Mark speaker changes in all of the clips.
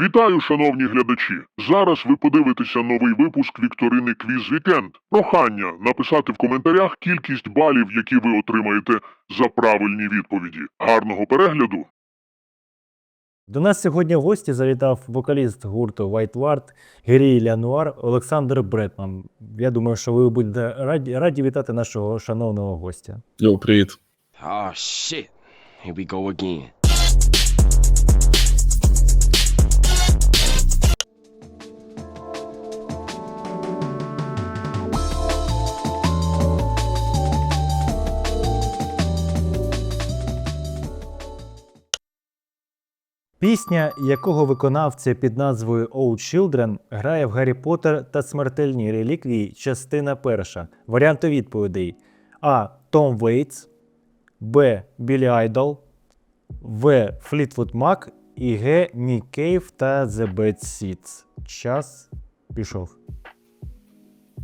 Speaker 1: Вітаю, шановні глядачі! Зараз ви подивитеся новий випуск вікторини Квіз Вікенд. Прохання написати в коментарях кількість балів, які ви отримаєте за правильні відповіді. Гарного перегляду!
Speaker 2: До нас сьогодні в гості завітав вокаліст гурту White Ward Герій Лянуар Олександр Бретман. Я думаю, що ви будете раді, раді вітати нашого шановного гостя.
Speaker 3: Йоу, привіт.
Speaker 4: Oh shit. Here we go again.
Speaker 2: Пісня, якого виконавця під назвою Old Children грає в Гаррі Поттер та смертельні реліквії, частина перша. Варіанти відповідей: А. Том Вейтс, Б. Білі Айдол, В. Флітвуд Мак і Г. Нік Кейв та The Bad Seeds. Час пішов.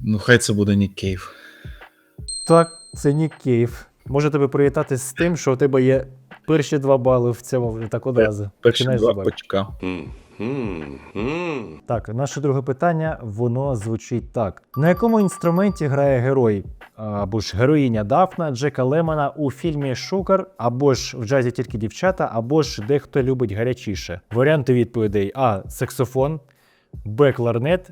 Speaker 3: Ну, хай це буде Нік Кейв.
Speaker 2: Так, це Нік Кейв. Можу тебе привітати з тим, що у тебе є перші два бали в цьому так одразу.
Speaker 3: Перші два
Speaker 2: з
Speaker 3: очка.
Speaker 4: Mm-hmm.
Speaker 2: Так, наше друге питання, воно звучить так: на якому інструменті грає герой або ж героїня Дафна Джека Лемона у фільмі Шукар, або ж в джазі тільки дівчата, або ж дехто любить гарячіше? Варіанти відповідей: А. Саксофон, Б. Кларнет,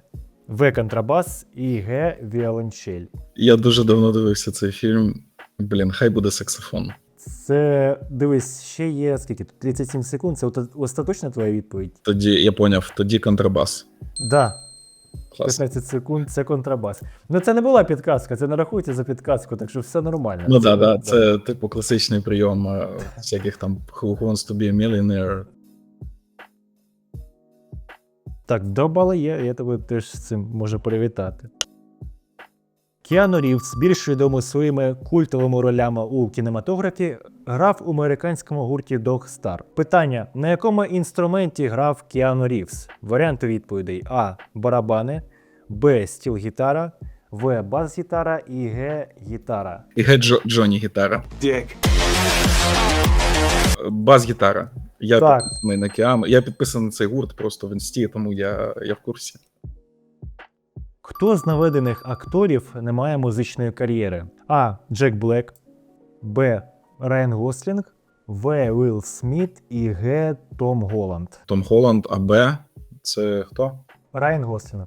Speaker 2: В. Контрабас і Г. Віолончель.
Speaker 3: Я дуже давно дивився цей фільм. Блін, хай буде саксофон.
Speaker 2: Це дивись, ще є скільки? 37 секунд. Це остаточна твоя відповідь?
Speaker 3: Тоді я поняв, тоді контрабас.
Speaker 2: Да,
Speaker 3: Клас.
Speaker 2: 15 секунд це контрабас. Ну це не була підказка, це не рахується за підказку, так що все нормально.
Speaker 3: Ну так, да, це типу класичний прийом е, всяких там Who wants to be a millionaire.
Speaker 2: Так, до бали є, я тебе теж з цим можу привітати. Кіану Рівз, більш відомий своїми культовими ролями у кінематографі, грав у американському гурті Dog Star. Питання: на якому інструменті грав Кіану Рівз? Варіанти відповідей: А. Барабани, Б. Стіл гітара, В. Бас-гітара і Г. Гітара.
Speaker 3: І геть Джо, Джоні гітара.
Speaker 4: Dick.
Speaker 3: Бас-гітара. Я
Speaker 2: Так.
Speaker 3: підписаний на Кіану. Я підписаний на цей гурт просто в інсті, тому я, я в курсі.
Speaker 2: Хто з наведених акторів не має музичної кар'єри? А. Джек Блек, Б. Райан Гослінг, В. Уилл Сміт і Г. Том Голланд.
Speaker 3: Том Холланд, АБ. Це хто?
Speaker 2: Райан Гослінг.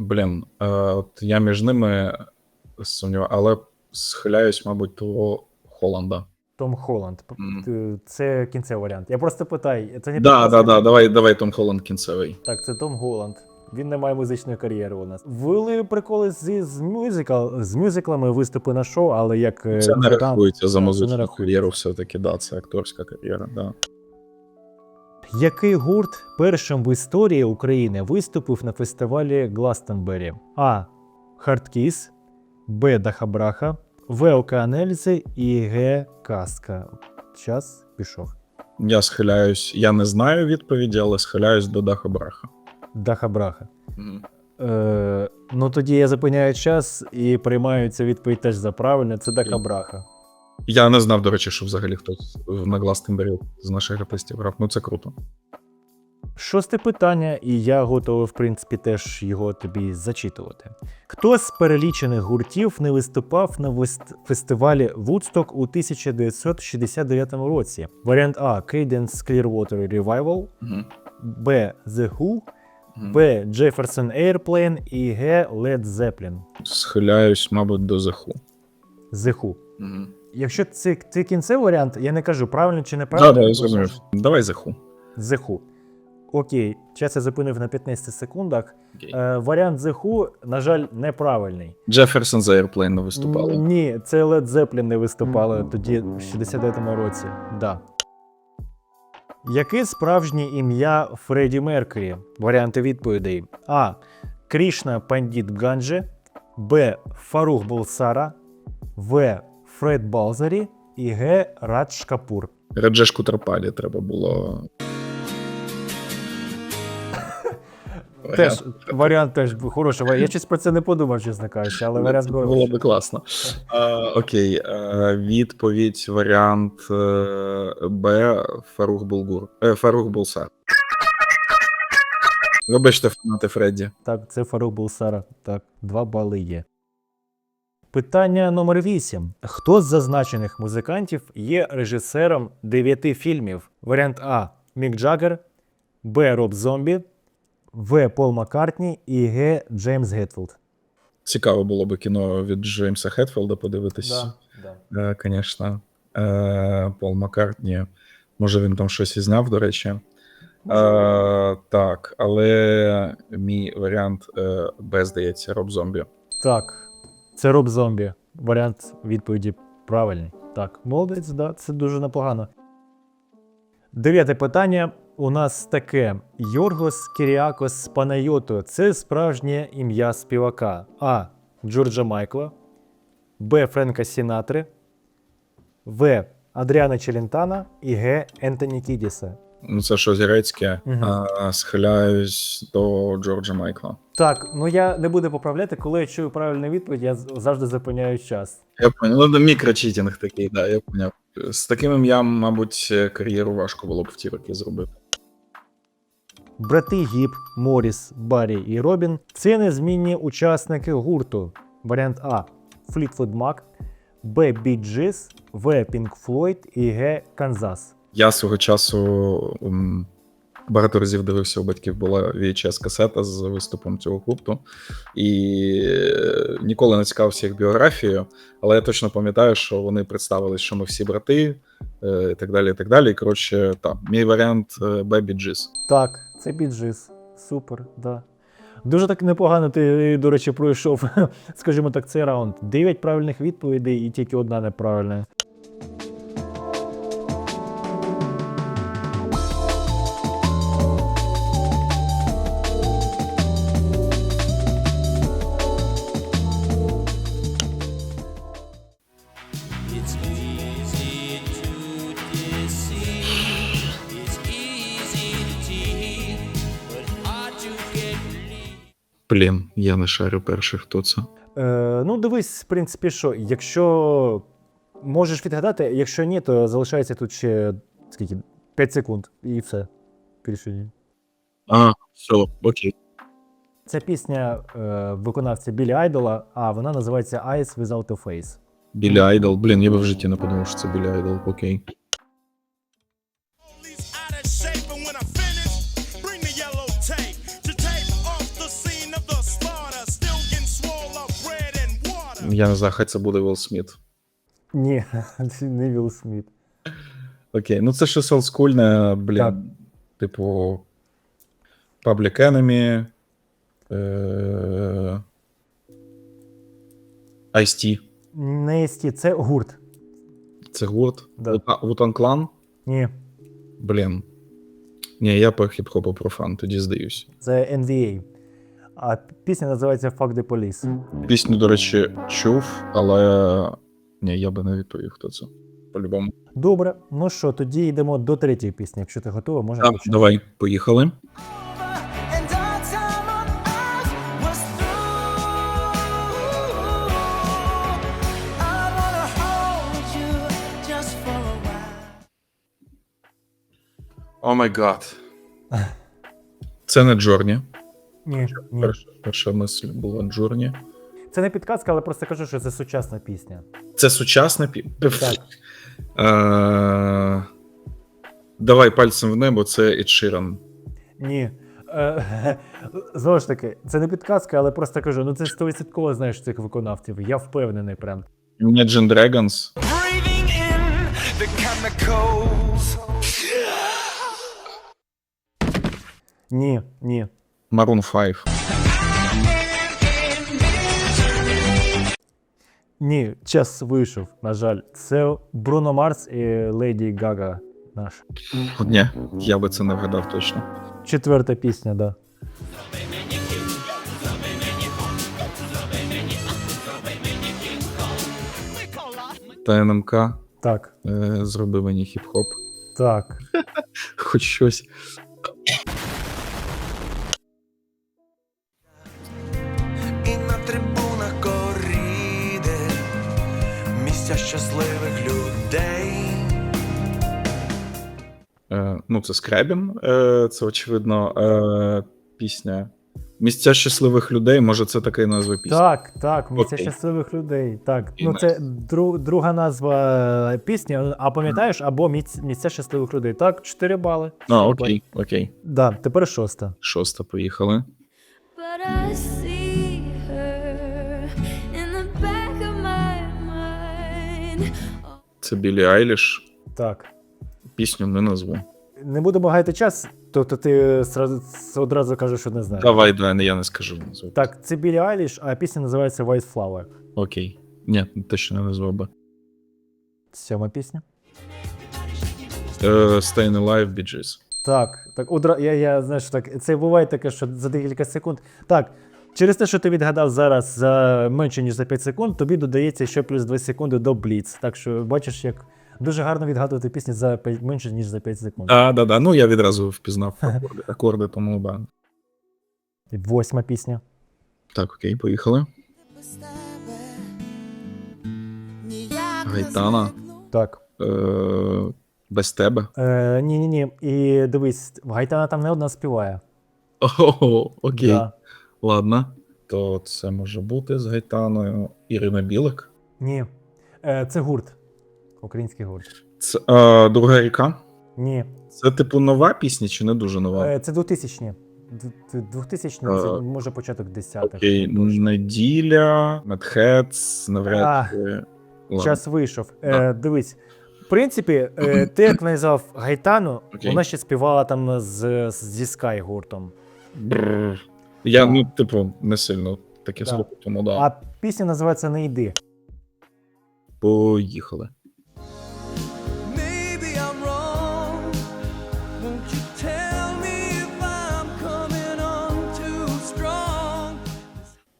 Speaker 3: Блін, е, от я між ними сумніваю, але схиляюсь, мабуть, до Холланда.
Speaker 2: Том Холланд. П-
Speaker 3: Мгм.
Speaker 2: т- Це кінцевий варіант. Я просто питаю, це не
Speaker 3: Да, да, да, давай, давай Том Холланд кінцевий.
Speaker 2: Так, це Том Голланд. Він не має музичної кар'єри у нас. Були приколи з, з, мюзикл, з мюзиклами, виступи на шоу, але як. е,
Speaker 3: Це не рахується за музичну кар'єру, все-таки, да, це акторська кар'єра, да.
Speaker 2: Який гурт першим в історії України виступив на фестивалі Гластенбері? А. Хардкіс, Б. Дахабраха, В. Океанельзи і Г. Каска. Час пішов.
Speaker 3: Я схиляюсь, я не знаю відповіді, але схиляюсь до Даха Браха.
Speaker 2: Дахабраха. Е, ну тоді я зупиняю час і приймаю цю відповідь теж за правильне. Це Дахабраха.
Speaker 3: Я не знав, до речі, що взагалі хтось на Гластенбері з наших артистів грав. Ну це круто.
Speaker 2: Шосте питання, і я готовий, в принципі, теж його тобі зачитувати. Хто з перелічених гуртів не виступав на вест- фестивалі Woodstock у 1969 році? Варіант А. Cadence Clearwater Revival. Б. The Who. Б. Jefferson Airplane і Г. Led Zeppelin.
Speaker 3: Схиляюсь, мабуть, до Заху.
Speaker 2: The Who. Якщо це, це кінцевий варіант, я не кажу правильно чи
Speaker 3: Так,
Speaker 2: неправильно.
Speaker 3: да, я зрозумів. Давай.
Speaker 2: The Who. Окей, час я зупинив на 15 секундах. Е, варіант Who, на жаль, неправильний.
Speaker 3: Джеферсон за Airplane не виступали.
Speaker 2: Ні, це Led Zeppelin не виступали тоді, в 69-му році. Да. Яке справжнє ім'я Фредді Меркурі? Варіанти відповідей: А. Крішна Пандіт Ганджі, Б. Фарух Болсара, В. Фред Балзарі і Г. Радж Капур.
Speaker 3: Раджеш Кутерпалі треба було.
Speaker 2: Теж варіант теж хороший. Я щось про це не подумав, чесно кажучи, але варіант
Speaker 3: Це було би класно. А, окей, е, відповідь, варіант е, Б. Фарух Булгур. Е, Фарух Булсар. Вибачте, фанати Фредді.
Speaker 2: Так, це Фарук Булсара. Так, два бали є. Питання номер 8. Хто з зазначених музикантів є режисером дев'яти фільмів? Варіант А. Мік Джаггер, Б. Роб Зомбі, В. Пол Маккартні і Г. Джеймс Гетфілд.
Speaker 3: Цікаво було би кіно від Джеймса Хетфілда подивитись.
Speaker 2: да.
Speaker 3: Е, Звісно. Е, Пол Маккартні. Може, він там щось і зняв, до речі. Е, так, але мій варіант е, Б, здається, Роб Зомбі.
Speaker 2: Так, це Роб Зомбі. Варіант відповіді правильний. Так, молодець, да, це дуже непогано. Дев'яте питання у нас таке: Йоргос Кіріакос Панайото це справжнє ім'я співака. А. Джорджа Майкла, Б. Френка Сінатри, В. Адріана Челентана і Г. Ентоні Кідіса.
Speaker 3: Ну, це що зірецьке.
Speaker 2: Мгм.
Speaker 3: А, схиляюсь до Джорджа Майкла.
Speaker 2: Так, ну я не буду поправляти, коли я чую правильну відповідь, я завжди зупиняю час.
Speaker 3: Я понял. Ну, мікрочитінг такий, да, я поняв. З таким ім'ям, мабуть, кар'єру важко було б в ті роки зробити.
Speaker 2: Брати Гіп, Моріс, Баррі і Робін це незмінні учасники гурту. Варіант А. Флітфуд Мак, Б. Бі Джис, В. Пінк Флойд і Г. Канзас.
Speaker 3: Я свого часу м, багато разів дивився, у батьків була VHS-касета з виступом цього гурту, і е, ніколи не цікавився їх біографією, але я точно пам'ятаю, що вони представили, що ми всі брати, е, і так далі. І так далі. І, коротше, так, мій варіант е, Бебі Джис.
Speaker 2: Так, це біджис. Супер, да. Дуже так непогано ти, до речі, пройшов, скажімо так, цей раунд. Дев'ять правильних відповідей і тільки одна неправильна.
Speaker 3: Блін, я не шарю перший, хто це.
Speaker 2: Е, ну, дивись, в принципі, що, якщо можеш відгадати, якщо ні, то залишається тут ще скільки? 5 секунд, і все. Більше ні.
Speaker 3: А, все, окей.
Speaker 2: Це пісня е, виконавця Білі Айдола, а вона називається Eyes Without a Face.
Speaker 3: Білі Айдол. Блін, я би в житті не подумав, що це Білі Айдол, окей. Я не знаю, хай це буде Вілл Сміт.
Speaker 2: Ні, не Вілл Сміт.
Speaker 3: Окей, ну це щось олдскульне, блін.
Speaker 2: Так.
Speaker 3: Типу. Public Enemy. Е... Ice-T.
Speaker 2: Не ST, це гурт.
Speaker 3: Це гурт.
Speaker 2: Да.
Speaker 3: Вутан Клан.
Speaker 2: Ні,
Speaker 3: Блін. Ні, я по хіп-хопу профан, тоді здаюсь.
Speaker 2: це NVA. А пісня називається Fuck the Police.
Speaker 3: Пісню, до речі, чув, але. Ні, я би не відповів, хто це. По-любому.
Speaker 2: Добре, ну що, тоді йдемо до третьої пісні. Якщо ти готова, можна
Speaker 3: Так,
Speaker 2: почати.
Speaker 3: давай, поїхали. О май гад. Це не Джорні.
Speaker 2: Ні, ні.
Speaker 3: Перша, перша мисль була Джорні.
Speaker 2: Це не підказка, але просто кажу, що це сучасна пісня.
Speaker 3: Це сучасна пі...
Speaker 2: Так.
Speaker 3: Е, Давай пальцем в небо, це Ed Sheeran.
Speaker 2: Ні. Е, Знову ж таки, це не підказка, але просто кажу, ну це 100% знаєш цих виконавців. Я впевнений прям.
Speaker 3: Imagine Dragons.
Speaker 5: Breathing in the chemicals.
Speaker 2: Ні, ні.
Speaker 3: Maroon 5.
Speaker 2: Ні, час вийшов, на жаль. Це Бруно Марс і Леді Гага наша.
Speaker 3: Ні, я би це не вгадав точно.
Speaker 2: Четверта пісня, да.
Speaker 3: Та НМК
Speaker 2: Так,
Speaker 3: е, зроби мені хіп-хоп.
Speaker 2: так.
Speaker 3: Хоч щось.
Speaker 5: Щасливих людей.
Speaker 3: Е, ну, це Скрябін, е, це очевидно. Е, пісня. Місця щасливих людей, може, це така і назва пісні.
Speaker 2: Так, так, місця
Speaker 3: Окей.
Speaker 2: щасливих людей. Так.
Speaker 3: І
Speaker 2: Ну, це дру, друга назва пісні, а пам'ятаєш, або місць, місця щасливих людей. Так, 4 бали.
Speaker 3: А, окей, окей.
Speaker 2: Да, тепер шоста.
Speaker 3: Шоста, поїхали.
Speaker 6: But
Speaker 3: Це Білі Айліш.
Speaker 2: Так.
Speaker 3: Пісню не назву.
Speaker 2: Не будемо гаяти час, тобто ти одразу кажеш, що не знаєш.
Speaker 3: Давай, давай, я не скажу назву.
Speaker 2: Так, це Білі Айліш, а пісня називається White Flower.
Speaker 3: Окей. Ні, точно не назвав би.
Speaker 2: Сьома пісня.
Speaker 3: Е, Staying Alive, Bee Gees.
Speaker 2: Так, так, одра... я, я знаєш, так, це буває таке, що за декілька секунд. Так, через те, що ти відгадав зараз за менше, ніж за 5 секунд, тобі додається ще плюс 2 секунди до Бліц. Так що бачиш, як дуже гарно відгадувати пісні за 5, менше, ніж за 5 секунд.
Speaker 3: А, да, да. Ну я відразу впізнав акорди, акорди тому да.
Speaker 2: Восьма пісня.
Speaker 3: Так, окей, поїхали. Гайтана.
Speaker 2: Так.
Speaker 3: Е, без тебе.
Speaker 2: Е, ні, ні, ні. І дивись, Гайтана там не одна співає.
Speaker 3: Ого, окей.
Speaker 2: Да.
Speaker 3: Ладно. То це може бути з Гайтаною Ірина Білик.
Speaker 2: Ні. Е, це гурт. Український гурт.
Speaker 3: Це е, друга ріка.
Speaker 2: Ні.
Speaker 3: Це типу нова пісня чи не дуже нова?
Speaker 2: Е, це 2000-ні. 2000 це
Speaker 3: Е,
Speaker 2: може початок 10-х.
Speaker 3: Окей, неділя, Медхедс, навряд чи. Ладно.
Speaker 2: Час вийшов. Е, дивись. В принципі, е, ти як назвав Гайтану,
Speaker 3: Окей.
Speaker 2: вона ще співала там з, з- зі Sky гуртом.
Speaker 3: Бррр. Я, ну, типу, не сильно таке
Speaker 2: Да.
Speaker 3: слухаю, тому да.
Speaker 2: А пісня називається Не йди.
Speaker 3: Поїхали.
Speaker 7: Maybe I'm wrong. Won't you tell me if I'm coming on too strong?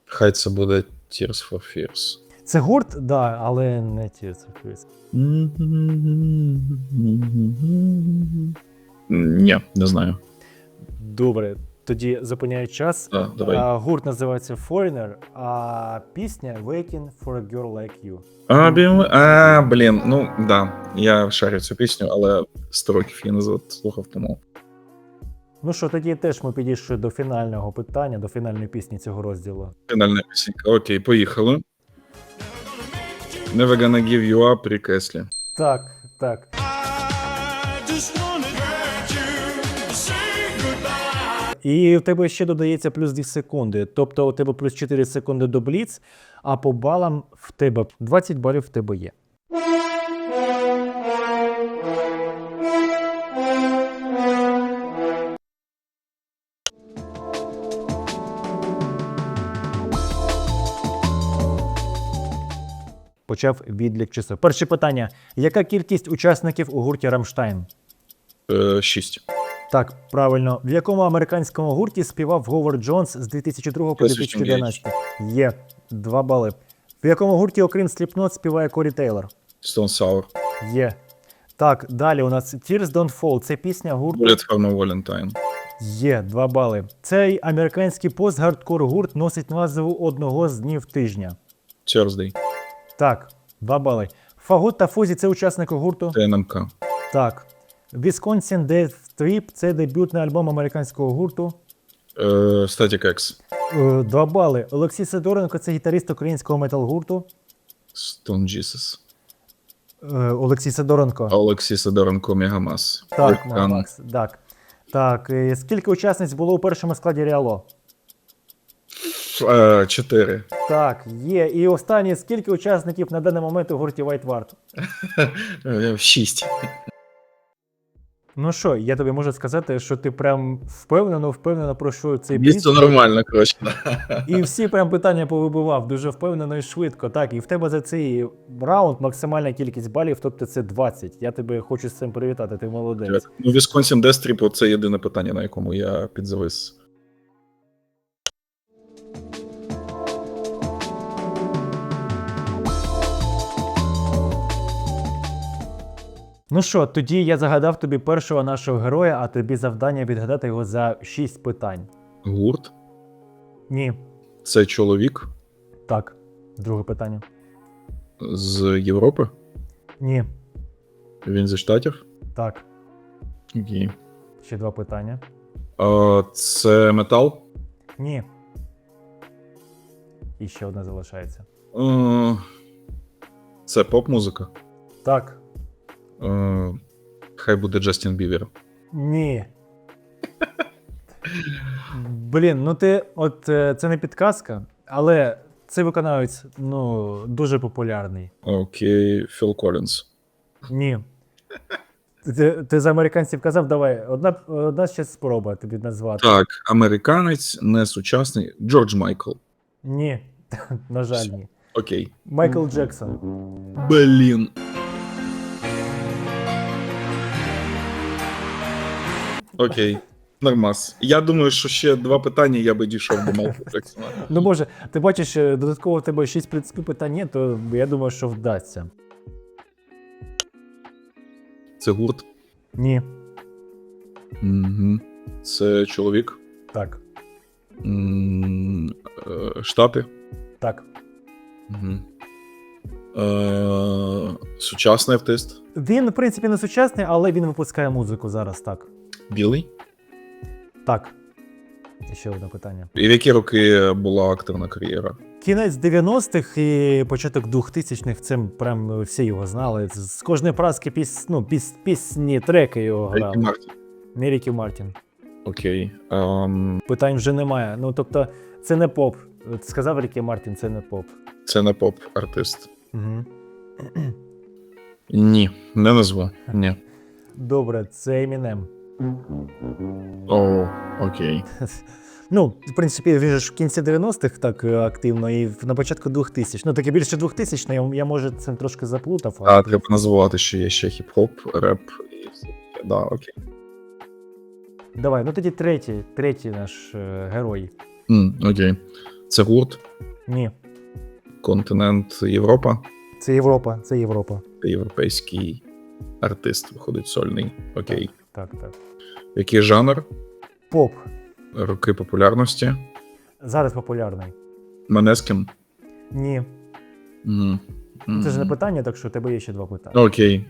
Speaker 3: Хай це буде Tears for Fears.
Speaker 2: Це гурт, да, але не Tears of Fears.
Speaker 3: Ні, не знаю.
Speaker 2: Добре, тоді зупиняю час.
Speaker 3: Да, давай.
Speaker 2: А, гурт називається Foreigner, а пісня Waiting for a Girl Like You.
Speaker 3: А, блін, а, блін, ну да. Я шарю цю пісню, але 100 років я не слухав, тому.
Speaker 2: Ну що, тоді теж ми підійшли до фінального питання, до фінальної пісні цього розділу.
Speaker 3: Фінальна пісенька. Окей, поїхали. Never gonna give you up, Рік Еслі.
Speaker 2: Так, так. І в тебе ще додається плюс 2 секунди. Тобто у тебе плюс 4 секунди до Бліц, а по балам в тебе 20 балів в тебе є. Почав відлік часу. Перше питання: яка кількість учасників у гурті Рамштайн?
Speaker 3: Е, Шість.
Speaker 2: Так, правильно. В якому американському гурті співав Говард Джонс з 2002 по
Speaker 3: Killswitch
Speaker 2: 2011? Є. Два бали. В якому гурті, окрім Slipknot, співає Корі Тейлор?
Speaker 3: Stone Sour.
Speaker 2: Є. Так, далі у нас Tears Don't Fall. Це пісня гурту.
Speaker 3: Bullet for no Valentine.
Speaker 2: Є, два бали. Цей американський пост-гардкор гурт носить назву одного з днів тижня.
Speaker 3: Thursday.
Speaker 2: Так, два бали. Фагот та Фузі це учасники гурту.
Speaker 3: ТНМК.
Speaker 2: Так. Wisconsin Death Trip це дебютний альбом американського гурту.
Speaker 3: Е, Static X.
Speaker 2: Е, Два бали. Олексій Сидоренко це гітарист українського метал-гурту.
Speaker 3: Stone Jesus.
Speaker 2: Е, Олексій Сидоренко.
Speaker 3: Олексій Сидоренко Мегамас.
Speaker 2: Так. Макс, так. Так, е, скільки учасниць було у першому складі Ріало?
Speaker 3: Е, Чотири.
Speaker 2: Так, є. І останнє, скільки учасників на даний момент у гурті White Ward?
Speaker 3: Е, Шість.
Speaker 2: Ну що, я тобі можу сказати, що ти прям впевнено, впевнено пройшов цей
Speaker 3: Місце
Speaker 2: біс,
Speaker 3: нормально, коротше.
Speaker 2: і всі прям питання повибивав дуже впевнено і швидко. Так, і в тебе за цей раунд максимальна кількість балів, тобто це 20. Я тебе хочу з цим привітати, ти молодець.
Speaker 3: Ну, Вісконсін Trip це єдине питання, на якому я підзавис.
Speaker 2: Ну що, тоді я загадав тобі першого нашого героя, а тобі завдання відгадати його за 6 питань.
Speaker 3: Гурт.
Speaker 2: Ні.
Speaker 3: Це чоловік
Speaker 2: Так. Друге питання.
Speaker 3: з Європи.
Speaker 2: Ні.
Speaker 3: Він зі штатів.
Speaker 2: Так.
Speaker 3: Окей.
Speaker 2: Ще два питання.
Speaker 3: Е, це метал.
Speaker 2: Ні. І ще одна залишається.
Speaker 3: Е, це поп-музика.
Speaker 2: Так.
Speaker 3: Е, хай буде Джастін Бівер.
Speaker 2: Ні. Блін, ну ти, от е, це не підказка, але цей виконавець ну, дуже популярний.
Speaker 3: Окей, Філ Колінс.
Speaker 2: Ні. Ти, ти за американців казав, давай, одна, одна ще спроба тобі назвати.
Speaker 3: Так, американець, не сучасний. Джордж Майкл.
Speaker 2: Ні, на жаль, ні.
Speaker 3: Окей.
Speaker 2: Майкл Джексон.
Speaker 3: Блін. Окей. Нормас. Я думаю, що ще два питання я би дійшов до Майкла Джексона.
Speaker 2: Ну, може, ти бачиш, е, додатково в тебе 6 принципів питань є, то я думаю, що вдасться.
Speaker 3: Це гурт.
Speaker 2: Ні.
Speaker 3: Угу. Це чоловік.
Speaker 2: Так.
Speaker 3: М, е, Штати.
Speaker 2: Так.
Speaker 3: Угу. Е, сучасний артист.
Speaker 2: Він, в принципі, не сучасний, але він випускає музику зараз, так.
Speaker 3: Білий.
Speaker 2: Так. І ще одне питання.
Speaker 3: І в які роки була активна кар'єра?
Speaker 2: Кінець 90-х і початок 2000-х, це прям всі його знали. З кожної праски піс, ну, піс, пісні, треки його
Speaker 3: Рікі
Speaker 2: грали.
Speaker 3: Мартін.
Speaker 2: Не Рікі Мартін.
Speaker 3: Окей. Ем,
Speaker 2: Питань вже немає. Ну, тобто, це не поп. Сказав Рікі Мартін, це не поп.
Speaker 3: це не поп-артист.
Speaker 2: Угу.
Speaker 3: Ні, не назву. Ні.
Speaker 2: Добре, це Емінем.
Speaker 3: О, окей.
Speaker 2: Ну, в принципі, він же ж в кінці 90-х так е, активно, і в- на початку 2000 Ну, таке більше 2000 я, я може це трошки заплутав. але-
Speaker 3: А треба називати, що є ще хіп-хоп, реп і все. таке. Да, окей.
Speaker 2: Давай, ну тоді третій, третій наш е, герой.
Speaker 3: М, окей. Це гурт,
Speaker 2: Ні,
Speaker 3: континент Європа,
Speaker 2: це Європа, це Європа.
Speaker 3: європейський артист виходить сольний. Окей.
Speaker 2: Так, так.
Speaker 3: Який жанр,
Speaker 2: Поп.
Speaker 3: роки популярності?
Speaker 2: Зараз популярний.
Speaker 3: Манескін?
Speaker 2: Ні.
Speaker 3: Угу.
Speaker 2: Це ж не питання, так що у тебе є ще два питання.
Speaker 3: Окей.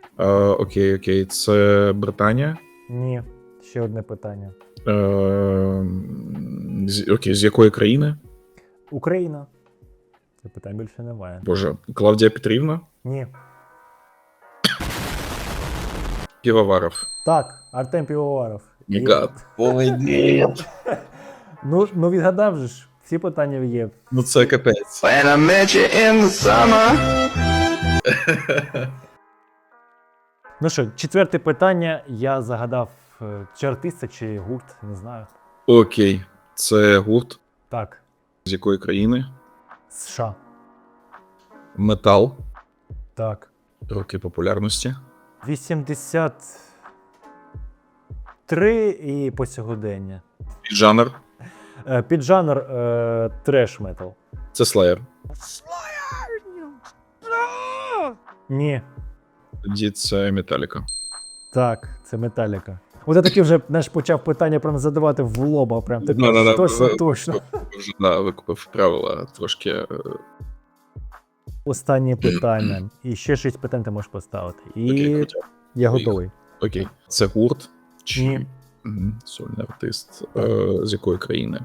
Speaker 3: Окей, окей. Це Британія.
Speaker 2: Ні. Ще одне питання.
Speaker 3: Е, з, окей, з якої країни?
Speaker 2: Україна. Це питань більше немає.
Speaker 3: Боже, Клавдія Петрівна?
Speaker 2: Ні.
Speaker 3: Півоваров.
Speaker 2: Так, Артем Півоваров.
Speaker 3: Мій
Speaker 2: Є.
Speaker 3: гад.
Speaker 2: Ну, ну відгадав же ж. Всі питання є.
Speaker 3: Ну це капець.
Speaker 8: When I met you in the summer.
Speaker 2: Ну що, четверте питання. Я загадав, е, чи артиста, чи гурт, не знаю.
Speaker 3: Окей. Це гурт.
Speaker 2: Так,
Speaker 3: З якої країни?
Speaker 2: США.
Speaker 3: Метал.
Speaker 2: Так.
Speaker 3: Роки популярності.
Speaker 2: 83 і по сьогодення.
Speaker 3: І жанр.
Speaker 2: Е, Піджанр е, треш метал.
Speaker 3: Це Slayer.
Speaker 2: Ні.
Speaker 3: Тоді це Металіка.
Speaker 2: Так, це металіка. От я таки вже знаєш, почав питання прям задавати в лоба. Прям так
Speaker 3: Да-да-да.
Speaker 2: точно, точно.
Speaker 3: Вже да, викупив правила трошки. е,
Speaker 2: Останнє питання. І ще шість питань ти можеш поставити. І
Speaker 3: б.
Speaker 2: я готовий.
Speaker 3: Окей. Це гурт. Чи. Сольний артист. Е, з якої країни?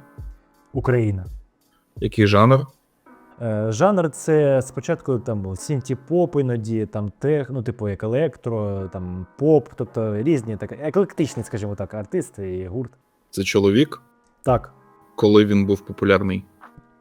Speaker 2: Україна.
Speaker 3: Який жанр?
Speaker 2: Е, жанр це спочатку там сінті поп іноді, там тех, ну, типу, як електро, там поп, тобто різні так, еклектичні, скажімо так, артисти і гурт.
Speaker 3: Це чоловік,
Speaker 2: Так,
Speaker 3: коли він був популярний.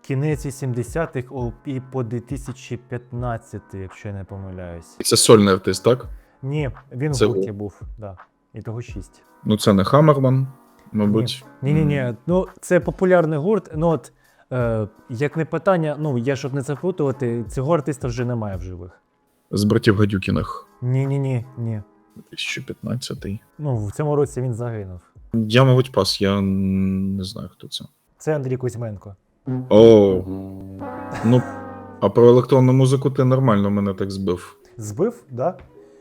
Speaker 2: кінець 80-х і по 2015, якщо я не помиляюсь.
Speaker 3: Це сольний артист, так?
Speaker 2: Ні, він
Speaker 3: Це
Speaker 2: в гурті
Speaker 3: гурт.
Speaker 2: був, да. І того шість.
Speaker 3: Ну, це не Хаммерман, мабуть.
Speaker 2: Ні, ні, ні. Ну, це популярний гурт. Ну от, е, як не питання, ну я щоб не заплутувати, цього артиста вже немає в живих.
Speaker 3: З братів Гадюкіних.
Speaker 2: Ні, ні, ні, ні.
Speaker 3: 2015.
Speaker 2: Ну, в цьому році він загинув.
Speaker 3: Я, мабуть, пас, я не знаю, хто це.
Speaker 2: Це Андрій Кузьменко.
Speaker 3: О, ну, а про електронну музику ти нормально мене так збив.
Speaker 2: Збив, да?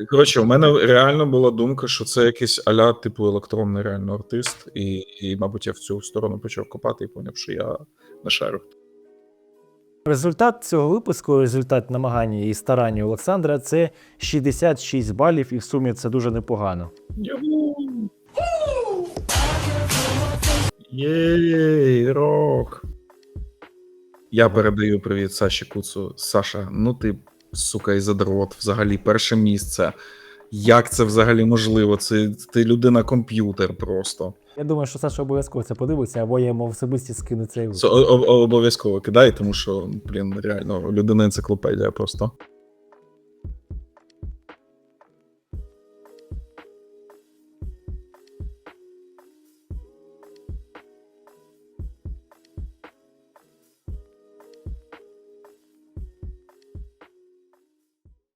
Speaker 3: Коротше, у мене реально була думка, що це якийсь аля, типу, електронний реально артист, і, і, мабуть, я в цю сторону почав копати і поняв, що я не шарю.
Speaker 2: Результат цього випуску, результат намагання і старання Олександра це 66 балів, і в сумі це дуже непогано.
Speaker 3: Єй, рок. Я передаю привіт Саші Куцу. Саша, ну ти, сука, і задрот. Взагалі, перше місце. Як це взагалі можливо? Це ти людина комп'ютер просто.
Speaker 2: Я думаю, що Саша обов'язково це подивиться, або я йому особисті скину цей
Speaker 3: обов'язково кидай, тому що, блін, реально, людина енциклопедія просто.